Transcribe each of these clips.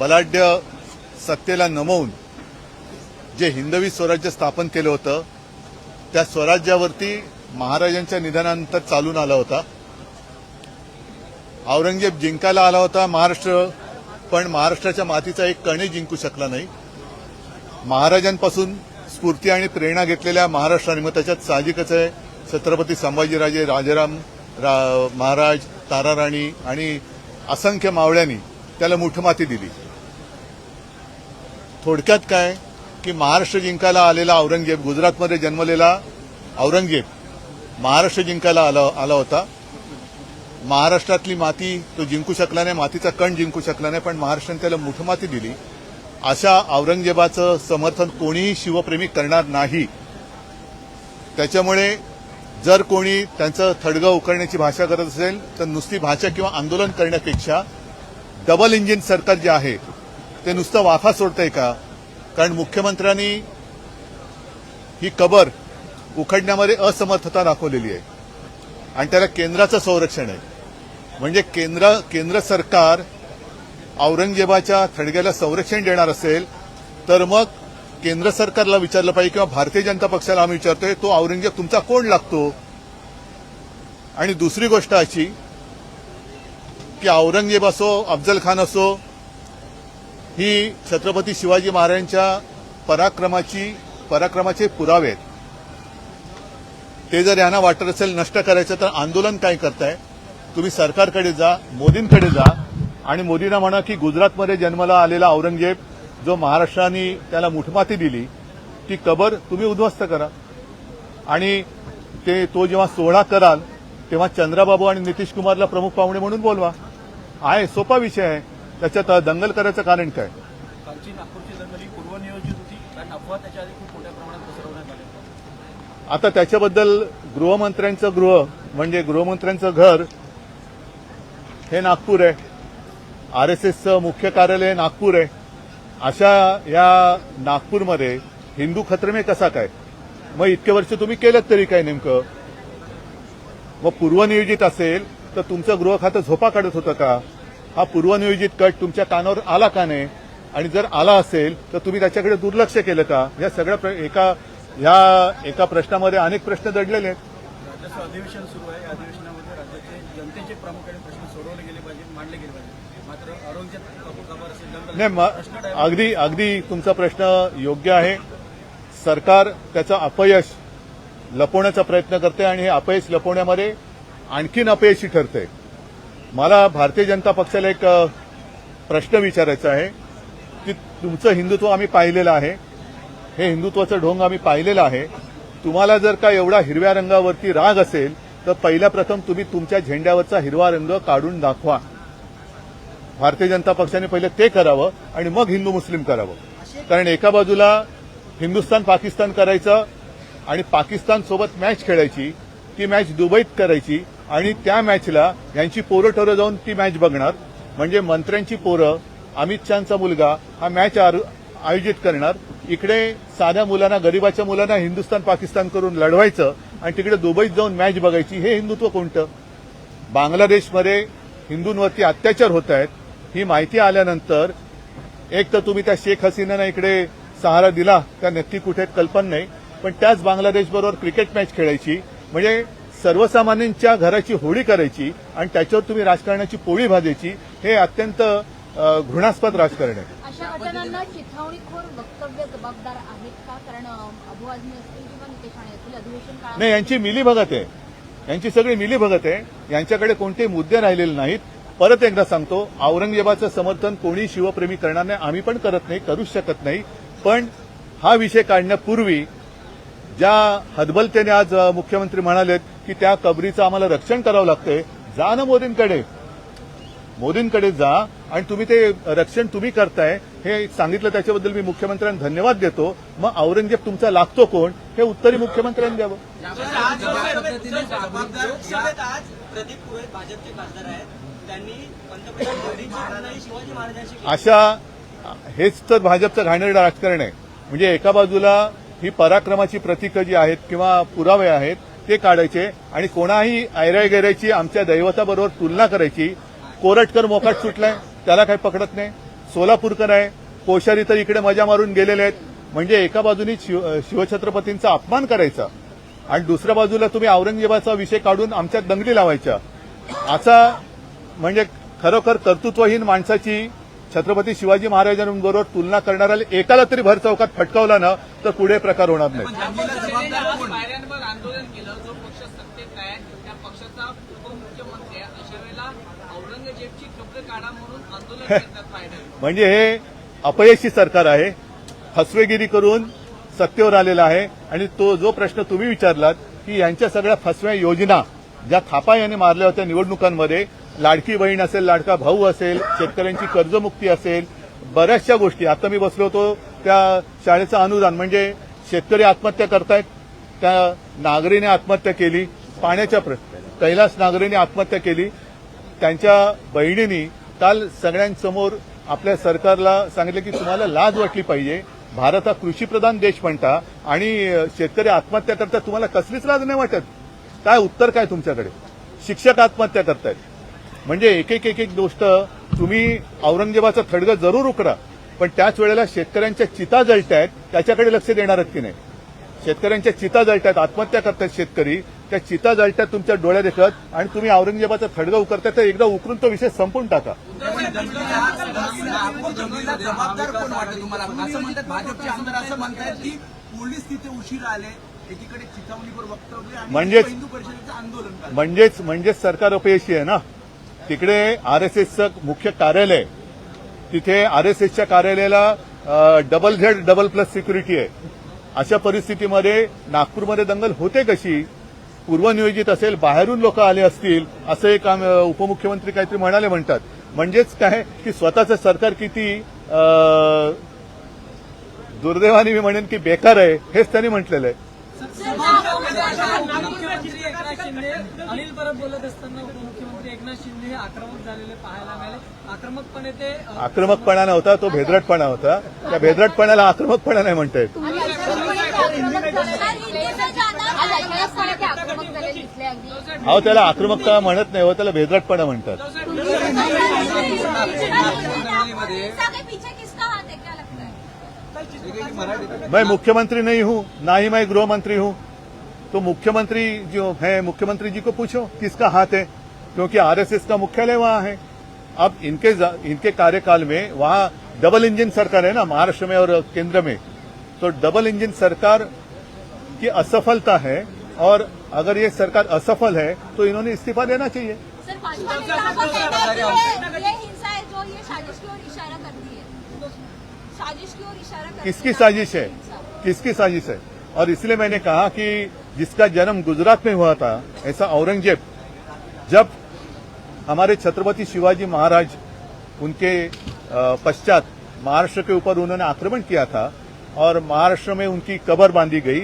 बलाढ्य सत्तेला नमवून जे हिंदवी स्वराज्य स्थापन केलं होतं त्या स्वराज्यावरती महाराजांच्या निधनानंतर चालून आला होता. औरंगजेब जिंकायला आला होता महाराष्ट्र पण महाराष्ट्राच्या मातीचा एक कणे जिंकू शकला नाही. महाराजांपासून स्फूर्ती आणि प्रेरणा घेतलेल्या महाराष्ट्राने मग त्याच्यात साहजिकच आहे छत्रपती संभाजीराजे राजाराम रा, महाराज ताराराणी आणि असंख्य मावळ्यांनी त्याला मुठमाती दिली. थोडक्यात काय? की महाराष्ट्र जिंकायला आलेला औरंगजेब गुजरातमध्ये जन्मलेला औरंगजेब महाराष्ट्र जिंकायला आला आला होता. महाराष्ट्रातली माती तो जिंकू शकला नाही मातीचा कण जिंकू शकला नाही पण महाराष्ट्राने त्याला मुठमाती दिली. अशा औरंगजेबाचं समर्थन कोणीही शिवप्रेमी करणार नाही. त्याच्यामुळे जर कोणी त्यांचं थडगं उकळण्याची भाषा करत असेल तर नुसती भाषा किंवा आंदोलन करण्यापेक्षा डबल इंजिन सरकार जे आहे ते नुसतं वाफा सोडतंय का? कारण मुख्यमंत्र्यांनी ही कबर उखडण्यामध्ये असमर्थता दाखवलेली आहे. आणि त्याला केंद्राचं संरक्षण आहे. म्हणजे केंद्र केंद्र सरकार औरंगजेबाच्या थडग्याला संरक्षण देणार असेल तर मग केंद्र सरकारला विचारलं पाहिजे किंवा भारतीय जनता पक्षाला आम्ही विचारतोय तो औरंगजेब तुमचा कोण लागतो? आणि दुसरी गोष्ट अशी की औरंगजेब असो अफजल खान असो ही छत्रपती शिवाजी महाराजांच्या पराक्रमाची पराक्रमाचे पुरावे आहेत. ते जर यांना वाटत असेल नष्ट करायचं तर आंदोलन काय करताय? तुम्ही सरकारकडे जा मोदींकडे जा. आणि मोदींना म्हणा की गुजरातमध्ये जन्माला आलेला औरंगजेब जो महाराष्ट्राने त्याला मुठमाती दिली ती कबर तुम्ही उद्ध्वस्त करा. आणि ते तो जेव्हा सोहळा कराल तेव्हा चंद्राबाबू आणि नितीश कुमारला प्रमुख पाहुणे म्हणून बोलवा. आहे सोपा विषय आहे. त्याच्यात दंगल करायचं कारण काय? कालची नागपूरची दंगल ही पूर्वनियोजित होती. कारण अफवा त्याच्या आधी खूप मोठ्या प्रमाणात पसरवण्यात आल्या. होत्या आता त्याच्याबद्दल गृहमंत्र्यांचं गृह म्हणजे गृहमंत्र्यांचं घर हे नागपूर आहे. आर एस एसचं मुख्य कार्यालय नागपूर आहे. अशा या नागपूरमध्ये हिंदू खत्रमे कसा काय? मग इतके वर्ष तुम्ही केलं तरी काय नेमकं? मग पूर्वनियोजित असेल तर तुमचं गृह खातं झोपा काढत होतं का? हा पूर्वनियोजित कट तुमच्या कानावर आला का नाही? आणि जर आला असेल तर तुम्ही त्याच्याकडे दुर्लक्ष केलं का? या सगळ्या एका या एका प्रश्नामध्ये अनेक प्रश्न दडलेले आहेत. अधिवेशन सुरू आहे. या अधिवेशनामध्ये राज्याचे जनतेचे प्रामुख्याने प्रश्न सोडवले गेले पाहिजे मांडले गेले पाहिजे. मात्र औरंगजेब नाही अगदी अगदी तुमचा प्रश्न योग्य आहे. सरकार त्याचं अपयश लपवण्याचा प्रयत्न करते आणि हे अपयश लपवण्यामध्ये आणखीन अपयशी ठरते मला भारतीय जनता पक्षाला एक प्रश्न विचारायचा आहे की तुमचं हिंदुत्व आम्ही पाहिलेलं आहे. हे हिंदुत्वाचं ढोंग आम्ही पाहिलेलं आहे. तुम्हाला जर का एवढा हिरव्या रंगावरती राग असेल तर पहिल्या प्रथम तुम्ही तुमच्या झेंड्यावरचा हिरवा रंग काढून दाखवा. भारतीय जनता पक्षाने पहिले ते करावं आणि मग हिंदू मुस्लिम करावं. कारण एका बाजूला हिंदुस्थान पाकिस्तान करायचं आणि पाकिस्तान सोबत मॅच खेळायची ती मॅच दुबईत करायची आणि त्या मॅचला यांची पोरं टोरं जाऊन ती मॅच बघणार. म्हणजे मंत्र्यांची पोरं अमित शहाचा मुलगा हा मॅच आयोजित करणार. इकडे साध्या मुलांना गरीबाच्या मुलांना हिंदुस्थान पाकिस्तान करून लढवायचं आणि तिकडे दुबईत जाऊन मॅच बघायची हे हिंदुत्व कोणतं? बांगलादेशमध्ये हिंदूंवरती अत्याचार होत आहेत. ही माहिती आल्यानंतर एक तर तुम्ही त्या शेख हसीनानं इकडे सहारा दिला त्या नक्की कुठे कल्पना नाही. पण त्याच बांगलादेशबरोबर क्रिकेट मॅच खेळायची. म्हणजे सर्वसामान्यांच्या घराची होळी करायची आणि त्याच्यावर तुम्ही राजकारणाची पोळी भाजायची हे अत्यंत घृणास्पद राजकारण आहे. नाही यांची मिलीभगत आहे. यांची सगळी मिलीभगत आहे. यांच्याकडे कोणते मुद्दे राहिलेले नाहीत. परत एकदा सांगतो औरंगजेबाचं समर्थन कोणी शिवप्रेमी करणार नाही आम्ही पण करत नाही करूच शकत नाही. पण हा विषय काढण्यापूर्वी ज्या हदबलतेने आज मुख्यमंत्री म्हणालेत की त्या कबरीचं आम्हाला रक्षण करावं लागतंय जा ना मोदींकडे. मोदींकडे जा आणि तुम्ही ते रक्षण तुम्ही करताय हे सांगितलं त्याच्याबद्दल मी मुख्यमंत्र्यांना धन्यवाद देतो. मग औरंगजेब तुमचा लागतो कोण? हे उत्तरी मुख्यमंत्र्यांनी द्यावं. अशा हेच तर भाजपचं घाणेरडं राजकारण आहे. म्हणजे एका बाजूला ही पराक्रमाची प्रतीकं जी आहेत किंवा पुरावे आहेत ते काढायचे आणि कोणाही ऐराय गैरायची आमच्या दैवताबरोबर तुलना करायची कोरटकर मोकाट सुटलाय त्याला काही पकडत नाही. सोलापूरकर आहे कोश्यारी तर इकडे मजा मारून गेलेले आहेत. म्हणजे एका बाजूनी शिव शिवछत्रपतींचा अपमान करायचा आणि दुसऱ्या बाजूला तुम्ही औरंगजेबाचा विषय काढून आमच्यात दंगली लावायच्या. असा म्हणजे खरोखर कर्तृत्वहीन माणसाची छत्रपती शिवाजी महाराजांबरोबर तुलना करणाऱ्याला एकाला तरी भर चौकात फटकावला ना तर पुढे प्रकार होणार नाही म्हणजे हे अपयशी सरकार आहे. फसवेगिरी करून सत्तेवर आलेला आहे. आणि तो जो प्रश्न तुम्ही विचारलात की यांच्या सगळ्या फसव्या योजना ज्या थापा यांनी मारल्या होत्या निवडणुकांमध्ये लाडकी बहीण असेल लाडका भाऊ असेल शेतकऱ्यांची कर्जमुक्ती असेल बऱ्याचशा गोष्टी. आता मी बसलो होतो त्या शाळेचं अनुदान म्हणजे शेतकरी आत्महत्या करतायत त्या नागरीने आत्महत्या केली पाण्याच्या प्रश्न. कैलास नागरीने आत्महत्या केली त्यांच्या बहिणींनी काल सगळ्यांसमोर आपल्या सरकारला सांगितलं की तुम्हाला लाज वाटली पाहिजे. भारत हा कृषीप्रधान देश म्हणता आणि शेतकरी आत्महत्या करतात तुम्हाला कसलीच लाज नाही वाटत? काय उत्तर काय तुमच्याकडे? शिक्षक आत्महत्या करतायत. म्हणजे एक एक एक एक गोष्ट तुम्ही औरंगजेबाचं थडगं जरूर उकरा पण त्याच वेळेला शेतकऱ्यांच्या चिता जळतायत त्याच्याकडे लक्ष देणार की नाही. शेतकऱ्यांच्या चिता जळतात आत्महत्या करतात शेतकरी त्या चिता जळतात तुमच्या डोळ्या देखत आणि तुम्ही औरंगजेबाचं थडगं उकरताय तर एकदा उकरून तो विषय संपून टाका. म्हणजेच-. म्हणजेच म्हणजेच सरकार अपयशी आहे ना? तिकडे आर एस एसचं मुख्य कार्यालय तिथे आर एस एसच्या कार्यालयाला double Z double plus security आहे. अशा परिस्थितीमध्ये नागपूरमध्ये दंगल होते कशी? पूर्वनियोजित असेल बाहेरून लोक आले असतील असं एक आम- उपमुख्यमंत्री काहीतरी म्हणाले म्हणतात. म्हणजेच काय? की स्वतःचं सरकार किती दुर्दैवाने मी म्हणेन की बेकार आहे हेच त्यांनी म्हटलेलं आहे. एकनाथ शिंदे हे आक्रमक झालेले पाहायला मिळाले. आक्रमकपणे ते आक्रमकपणा नव्हता तो भेदरटपणा होता. त्या भेदरटपणाला आक्रमकपणा नाही म्हणता येत. अहो त्याला आक्रमकता म्हणत नाही हो त्याला भेदरटपणा म्हणतात. मैं मुख्यमंत्री नहीं हूँ ना ही मैं गृह मंत्री हूँ। तो मुख्यमंत्री जो है मुख्यमंत्री जी को पूछो किसका हाथ है? क्योंकि आरएसएस का मुख्यालय वहाँ है। अब इनके इनके कार्यकाल में वहाँ डबल इंजन सरकार है ना महाराष्ट्र में और केंद्र में। तो डबल इंजन सरकार की असफलता है और अगर ये सरकार असफल है तो इन्होंने इस्तीफा देना चाहिए। किसकी साजिश है? किसकी साजिश है? और इसलिए मैंने कहा कि जिसका जन्म गुजरात में हुआ था ऐसा औरंगज़ेब जब हमारे छत्रपति शिवाजी महाराज, उनके पश्चात महाराष्ट्र के ऊपर उन्होंने आक्रमण किया था और महाराष्ट्र में उनकी कबर बांधी गई।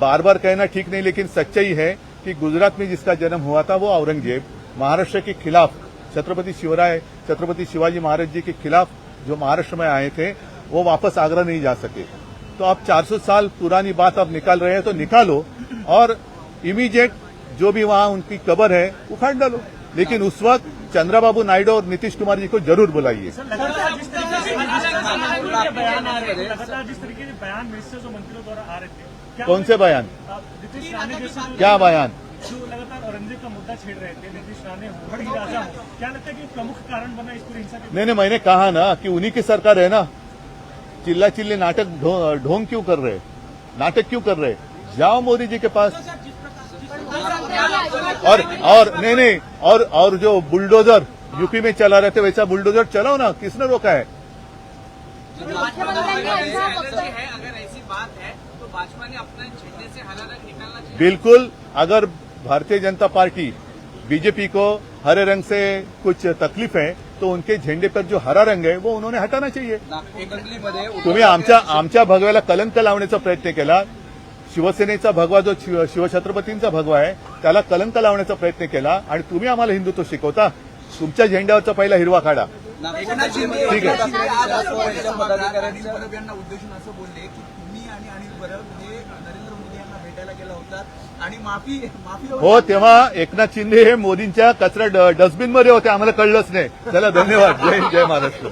बार बार कहना ठीक नहीं, लेकिन सच्चाई है कि गुजरात में जिसका जन्म हुआ था वो औरंगज़ेब, महाराष्ट्र के खिलाफ, छत्रपति शिवराय, छत्रपति शिवाजी महाराज जी के खिलाफ जो महाराष्ट्र में आए थे, वो वापस आगरा नहीं जा सके। तो अब 400 साल पुरानी बात अब निकाल रहे हैं तो निकालो और इमीडिएट जो भी वहां उनकी कबर है उखाड़ डालो। लेकिन उस वक्त चंद्रबाबू नायडू और नीतीश कुमार जी को जरूर बुलाइए। लगातार जिस तरीके से बयान मिनिस्टर्स और मंत्रियों द्वारा आ रहे थे क्या कौन से बयान? आप नीतीश राणे जैसे जो- क्या बयान? जो लगातार औरंगजेब का मुद्दा छेड़ रहे थे नीतीश राणे हो बड़ी राजा हो। क्या लगता है कि प्रमुख कारण बना इस पूरी हिंसा के नहीं नहीं मैंने कहा ना कि उन्हीं की सरकार है ना। चिल्ला चिल्ली नाटक ढो- ढोंग क्यों कर रहे? नाटक क्यों कर रहे? जाओ मोदी जी के पास। और और नहीं नहीं और और जो बुलडोजर यूपी में चला रहे थे वैसा बुलडोजर चलाओ ना किसने रोका है? बिल्कुल अगर भारतीय जनता पार्टी बीजेपी को हरे रंग से कुछ तकलीफ़ है तो उनके झंडे पर जो हरा रंग है वो उन्होंने हटाना चाहिए। तुम्ही आमच्या आमच्या भगव्याला कलंक लावण्याचा प्रयत्न केला शिवसेनेचा भगवा जो शिव- शिवछत्रपतींचा भगवा आहे त्याला कलंक लावण्याचा प्रयत्न केला आणि तुम्ही आम्हाला हिंदुत्व शिकवता. तुमच्या झेंड्यावरचा पहिला हिरवा काढा एकनाथ शिंदे ठीक आहे. ठाकरे आज राष्ट्रवादीच्या पदाधिकाऱ्यांनी अनिल परब यांना उद्देशून असं बोलले की तुम्ही आणि अनिल परब हे नरेंद्र मोदी यांना भेटायला मांडायला गेला होता आणि माफी माफी हो तेव्हा एकनाथ शिंदे हे मोदींच्या कचरा डस्टबिनमध्ये होते. आम्हाला कळलंच नाही. चला धन्यवाद. जय जय महाराष्ट्र.